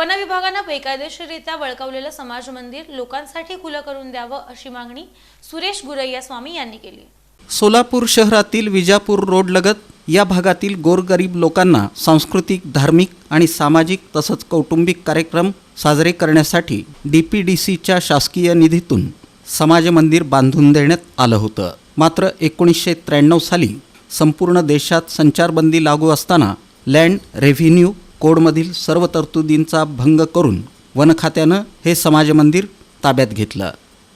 One विभागानं बेकायदेशीररित्या बळकावलेलं समाज मंदिर लोकांसाठी खुलं करून द्यावं अशी मागणी सुरेश गुरैया स्वामी यांनी केली. सोलापूर शहरातील विजापूर रोडलगत या भागातील गोरगरीब लोकांना सांस्कृतिक धार्मिक आणि सामाजिक तसंच कौटुंबिक कार्यक्रम साजरे करण्यासाठी डी पी डी सीच्या शासकीय निधीतून समाज मंदिर बांधून देण्यात आलं होतं. मात्र एकोणीसशे त्र्याण्णव साली संपूर्ण देशात संचारबंदी लागू असताना लँड रेव्हेन्यू कोडमधील सर्व तरतुदींचा भंग करून वनखात्यानं हे समाज मंदिर ताब्यात घेतलं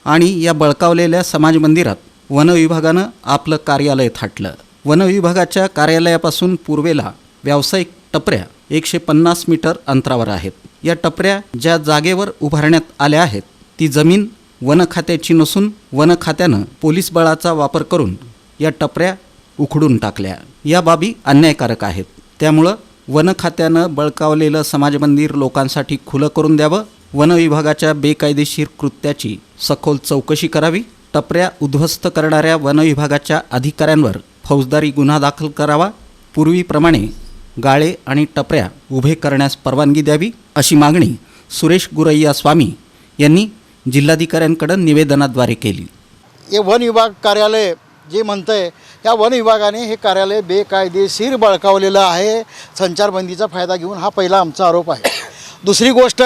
आणि या बळकावलेल्या समाज मंदिरात वनविभागानं आपलं कार्यालय थाटलं. वनविभागाच्या कार्यालयापासून पूर्वेला व्यावसायिक टपऱ्या एकशे पन्नास मीटर अंतरावर आहेत. या टपऱ्या ज्या जागेवर उभारण्यात आल्या आहेत ती जमीन वनखात्याची नसून वनखात्यानं पोलीस बळाचा वापर करून या टपऱ्या उखडून टाकल्या. या बाबी अन्यायकारक आहेत. त्यामुळं वन खात्यानं बळकावलेलं समाज मंदिर लोकांसाठी खुलं करून द्यावं. वन विभागाच्या बेकायदेशीर कृत्याची सखोल चौकशी करावी. टपऱ्या उद्ध्वस्त करणाऱ्या वन विभागाच्या अधिकाऱ्यांवर फौजदारी गुन्हा दाखल करावा. पूर्वीप्रमाणे गाळे आणि टपऱ्या उभे करण्यास परवानगी द्यावी अशी मागणी सुरेश गुरैया स्वामी यांनी जिल्हाधिकाऱ्यांकडं निवेदनाद्वारे केली. हे वन विभाग कार्यालय जे म्हणतं आहे या वन विभागाने हे कार्यालय बेकायदेशीर बळकावलेलं आहे. संचारबंदीचा फायदा घेऊन हा पहिला आमचा आरोप आहे. दुसरी गोष्ट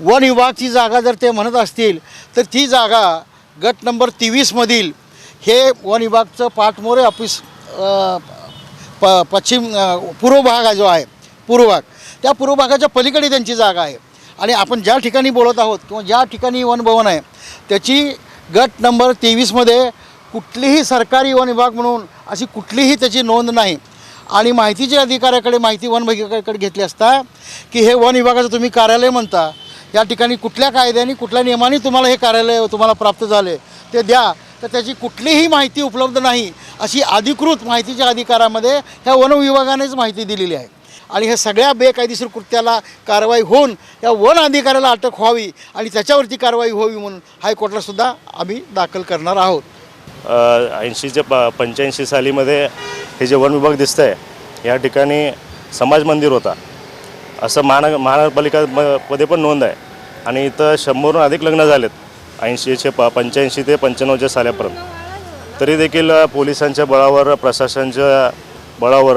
वन विभागची जागा जर ते म्हणत असतील तर ती जागा गट नंबर तेवीसमधील हे वन विभागचं पाटमोरे ऑफिस प पश्चिम पूर्व भाग जो आहे पूर्व भाग त्या पूर्व भागाच्या पलीकडे त्यांची जागा आहे. आणि आपण ज्या ठिकाणी बोलत आहोत किंवा ज्या ठिकाणी वनभवन आहे त्याची गट नंबर तेवीसमध्ये कुठलीही सरकारी वन विभाग म्हणून अशी कुठलीही त्याची नोंद नाही. आणि माहितीच्या अधिकाऱ्याकडे माहिती वन विभागाकडे घेतली असता की हे वन विभागाचं तुम्ही कार्यालय म्हणता या ठिकाणी कुठल्या कायद्याने कुठल्या नियमाने तुम्हाला हे कार्यालय तुम्हाला प्राप्त झाले ते द्या. तर त्याची कुठलीही माहिती उपलब्ध नाही अशी अधिकृत माहितीच्या अधिकारामध्ये ह्या वन विभागानेच माहिती दिलेली आहे. आणि हे सगळ्या बेकायदेशीर कृत्याला कारवाई होऊन या वन अधिकाऱ्याला अटक व्हावी आणि त्याच्यावरती कारवाई व्हावी म्हणून हायकोर्टलासुद्धा आम्ही दाखल करणार आहोत. ऐंशीच्या प पंच्याऐंशी सालीमध्ये हे जे वन विभाग दिसतं आहे या ठिकाणी समाज मंदिर होता. असं महानग महानगरपालिका मध्ये पण नोंद आहे. आणि इथं शंभरहून अधिक लग्न झालेत ऐंशीचे प पंच्याऐंशी ते पंच्याण्णवच्या साल्यापर्यंत तरी देखील पोलिसांच्या बळावर प्रशासनाच्या बळावर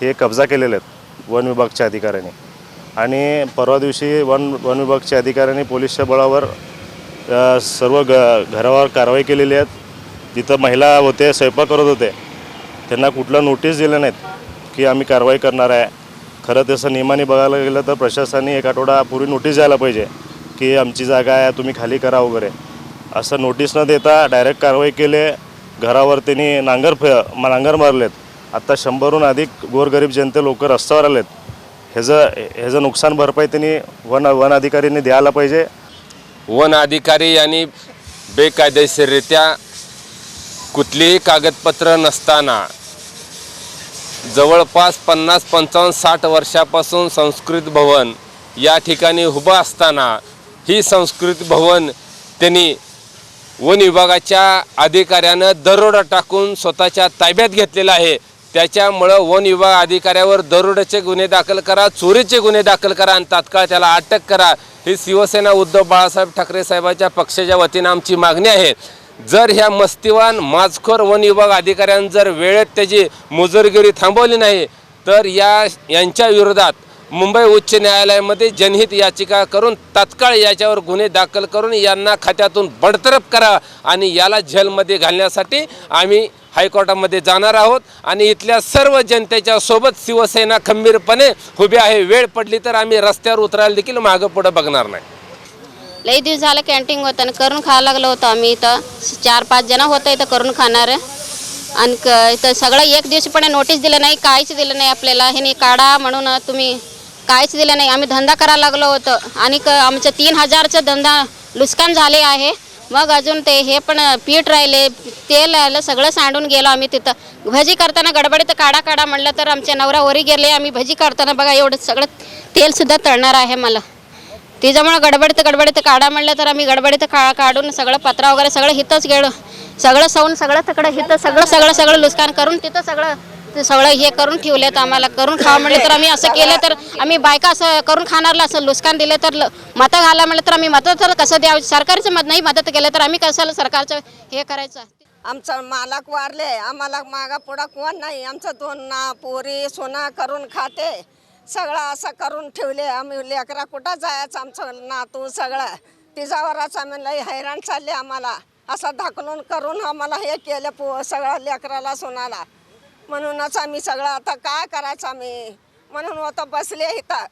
हे कब्जा केलेले आहेत वन विभागच्या अधिकाऱ्यांनी. आणि परवा दिवशी वन वन विभागच्या अधिकाऱ्यांनी पोलिसच्या बळावर सर्व ग घरावर कारवाई केलेली आहेत तिथं महिला होते स्वयंपाक करत होते. त्यांना कुठलं नोटीस दिलं नाहीत की आम्ही कारवाई करणार आहे. खरं तसं नियमाने बघायला गेलं तर प्रशासनाने एक आठवडापूर्वी नोटीस द्यायला पाहिजे की आमची जागा आहे तुम्ही खाली करा वगैरे. असं नोटीस न देता डायरेक्ट कारवाई केले. घरावर त्यांनी नांगर फ नांगर मारलेत. आत्ता शंभरहून अधिक गोरगरीब जनते लोक रस्त्यावर आलेत. ह्याचं ह्याचं नुकसान भरपाई त्यांनी वन वन अधिकाऱ्यांनी द्यायला पाहिजे. वन अधिकारी यांनी बेकायदेशीररित्या कुठलीही कागदपत्र नसताना जवळपास पन्नास पंचावन्न साठ वर्षापासून संस्कृत भवन या ठिकाणी उभं असताना ही संस्कृत भवन त्यांनी वन विभागाच्या अधिकाऱ्यानं दरोडा टाकून स्वतःच्या ताब्यात घेतलेला आहे. त्याच्यामुळं वन विभाग अधिकाऱ्यावर दरोड्याचे गुन्हे दाखल करा चोरीचे गुन्हे दाखल करा आणि तात्काळ त्याला अटक करा. ही शिवसेना उद्धव बाळासाहेब ठाकरे साहेबांच्या पक्षाच्या वतीनं आमची मागणी आहे. जर ह्या मस्तिवान माजखोर वन विभाग अधिकाऱ्यांनी जर वेळेत त्याची मुजोरगिरी थांबवली नाही तर या यांच्या विरोधात मुंबई उच्च न्यायालयामध्ये जनहित याचिका करून तात्काळ याच्यावर गुन्हे दाखल करून यांना खात्यातून बडतरफ करा आणि याला जेलमध्ये घालण्यासाठी आम्ही हायकोर्टामध्ये जाणार आहोत. आणि इथल्या सर्व जनतेच्या सोबत शिवसेना खंबीरपणे उभी आहे. वेळ पडली तर आम्ही रस्त्यावर उतरायला देखील मागं पुढं बघणार नाही. लई दिवस झालं कॅन्टीन होतं आणि करून खायला लागलो होतो आम्ही इथं. चार पाच जण होतं इथं करून खाणार. आणि क इथं सगळं एक दिवशीपणे नोटीस दिलं नाही काहीच दिलं नाही आपल्याला. हे नाही काढा म्हणून तुम्ही काहीच दिलं नाही. आम्ही धंदा करायला लागलो होतो. आणि क आमचं तीन हजारचं धंदा नुकसान झाले आहे. मग अजून ते हे पण पीठ राहिले तेल राहिलं सगळं सांडून गेलो आम्ही तिथं. भजी करताना गडबडीत काढा काढा म्हणलं तर आमच्या नवरा वरी गेले. आम्ही भजी करताना बघा एवढं सगळं तेलसुद्धा तळणार आहे मला. त्याच्यामुळं गडबडीत गडबडीत काढा म्हणलं तर आम्ही गडबडीत का काढून सगळं पत्रा वगैरे सगळं हिथंच गेलो. सगळं सवून सगळं तिकडं हिथं सगळं सगळं सगळं नुकसान करून तिथं सगळं ते सगळं हे करून ठेवले तर आम्हाला. करून खावा म्हणले तर आम्ही असं केलं तर आम्ही बायका असं करून खाणारला असं लुस्कान दिलं तर ल- मतं घाला म्हणलं तर आम्ही मदत तर कसं द्यावं? सरकारचं मत नाही मदत केलं तर आम्ही कसं सरकारचं हे करायचं? आमचा मालक वारले आम्हाला मागा पुढा कोण नाही? आमचं दोन ना पोरी सोना करून खाते. सगळं असं करून ठेवले. आम्ही लेकरा कुठं जायचं आमचं नातू सगळं? तिच्यावरच आम्ही लई हैराण चालले आम्हाला. असं धाकलून करून आम्हाला हे केलं पो सगळं लेकराला सोनाला. म्हणूनच आम्ही सगळं आता काय करायचं आम्ही? म्हणून आता बसले इथं.